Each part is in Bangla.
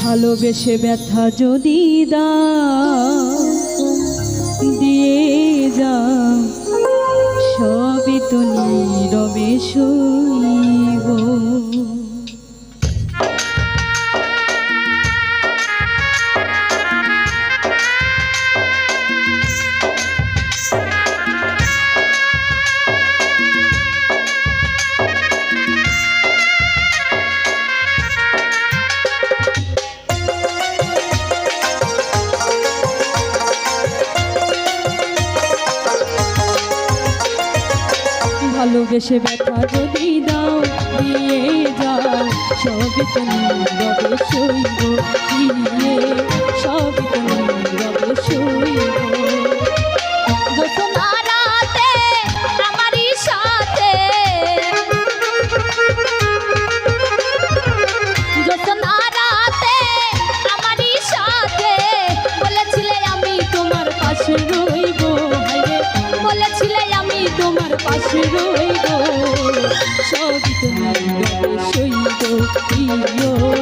ভালোবেসে ব্যথা যদি দা দিয়ে যা সবই তো নীরবে শৈব লাগে ব্যথা যদি দাও দিয়ে যাও সবই নিয়ে রবে সইব তোমার সই প্রিয়।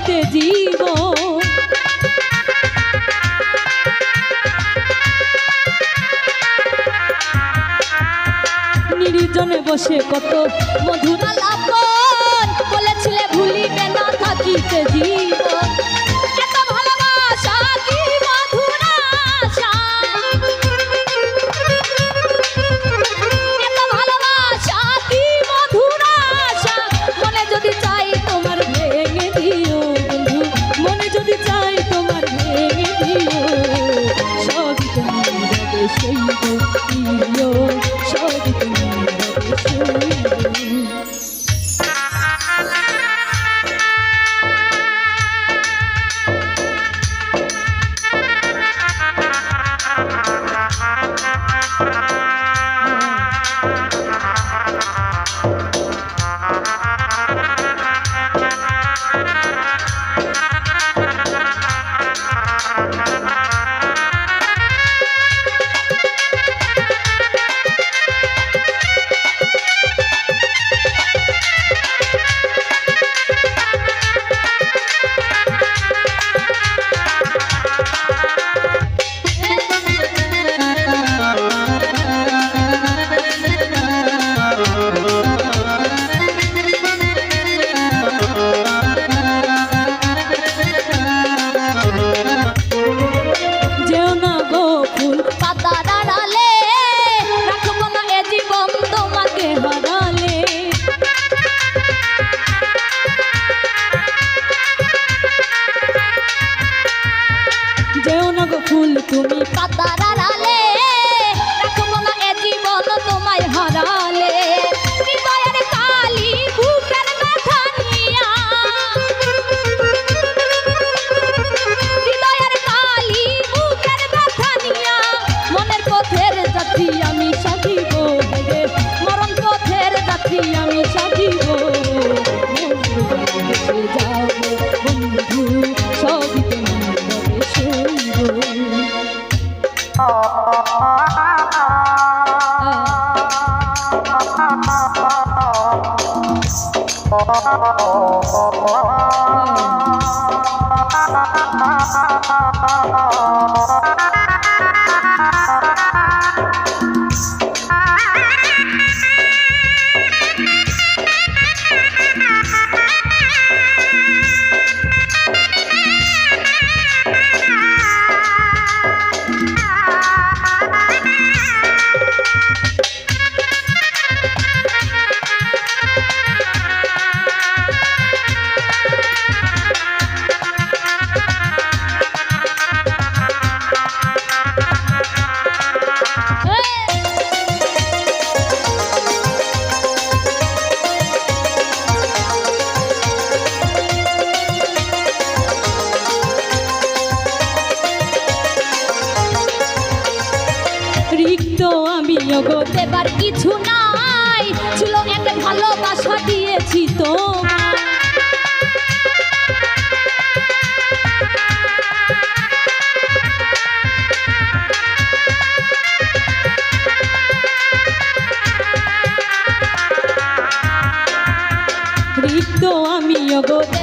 হইতে জীব। নির্জনে বসে কত মধুরা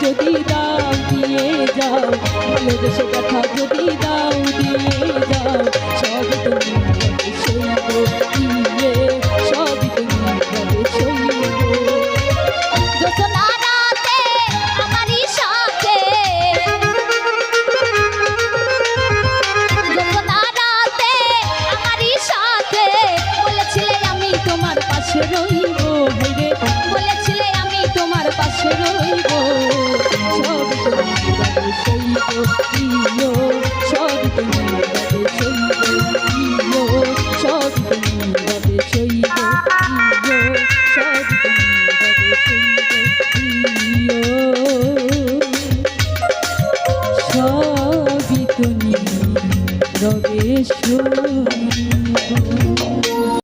যদি দাম দিয়ে যাও ভালোবেসে কথা you.